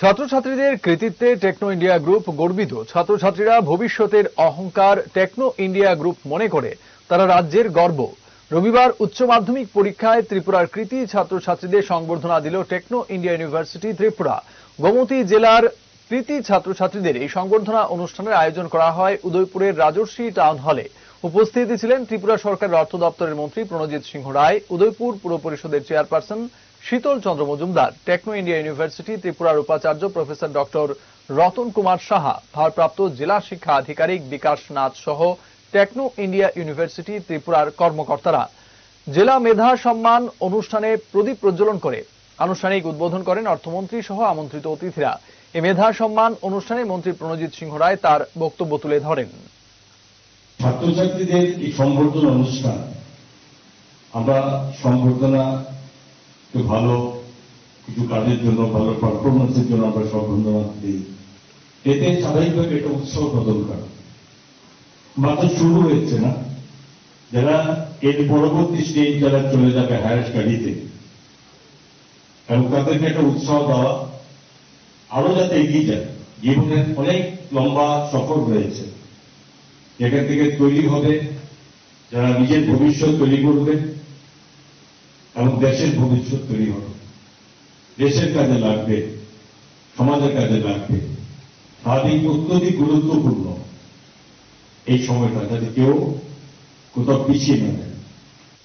ছাত্রছাত্রীদের কৃতিত্বে techno India group গর্বিত। ছাত্রছাত্রীরা ভবিষ্যতের অহংকার টেকনো ইন্ডিয়া গ্রুপ মনে করে। তারা রাজ্যের গর্ব। রবিবার উচ্চ মাধ্যমিক পরীক্ষায় ত্রিপুরার কৃতি ছাত্রছাত্রীদের সংবর্ধনা দিল Techno India University Tripura. Gomati জেলার কৃতি ছাত্রছাত্রীদের এই সংবর্ধনা অনুষ্ঠানের আয়োজন করা হয় উদয়পুরের রাজর্ষি টাউন হলে। উপস্থিত ছিলেন ত্রিপুরা সরকারের অর্থ দপ্তরের মন্ত্রী প্রণজিৎ সিংহ রায় উদয়পুর পুর পরিষদের chairperson Sheetal Chandra Majumdar, Techno India University ত্রিপুরার উপাচার্য প্রফেসর ডক্টর রতন কুমার সাহা, ভারপ্রাপ্ত জেলা শিক্ষা আধিকারিক বিকাশ নাথ সহ টেকনো ইন্ডিয়া ইউনিভার্সিটি ত্রিপুরার কর্মকর্তারা। জেলা মেধা সম্মান অনুষ্ঠানে প্রদীপ প্রজ্বলন করে। আনুষ্ঠানিক উদ্বোধন করেন অর্থমন্ত্রী সহ আমন্ত্রিত অতিথিরা। এ মেধা সম্মান অনুষ্ঠানে মন্ত্রী প্রণজিৎ সিংহ রায় তার বক্তব্য তুলে ধরেন। ছাত্রছাত্রীদের এই সংবর্ধনা অনুষ্ঠান, আমরা সংবর্ধনা একটু ভালো, কিছু কাজের জন্য, ভালো পারফরমেন্সের জন্য আমরা সংবর্ধনা দিই এতে স্বাভাবিকভাবে একটা উৎসাহ দরকার। মাত্র শুরু হয়েছে না। যারা এর পরবর্তী স্টেজ যারা চলে যাবে হায়ার স্টাডিতে এবং তাদেরকে একটা উৎসাহ দেওয়া, আরও যাতে এগিয়ে যায়। জীবনের অনেক লম্বা সফর রয়েছে। যেখান থেকে তৈরি হবে, যারা নিজের ভবিষ্যৎ তৈরি করবে এবং দেশের ভবিষ্যৎ তৈরি হবে। দেশের কাজে লাগবে, সমাজের কাজে লাগবে। স্বাধীন অত্যধিক গুরুত্বপূর্ণ। এই সময়টা যাতে কেউ কোথাও পিছিয়ে না যায়।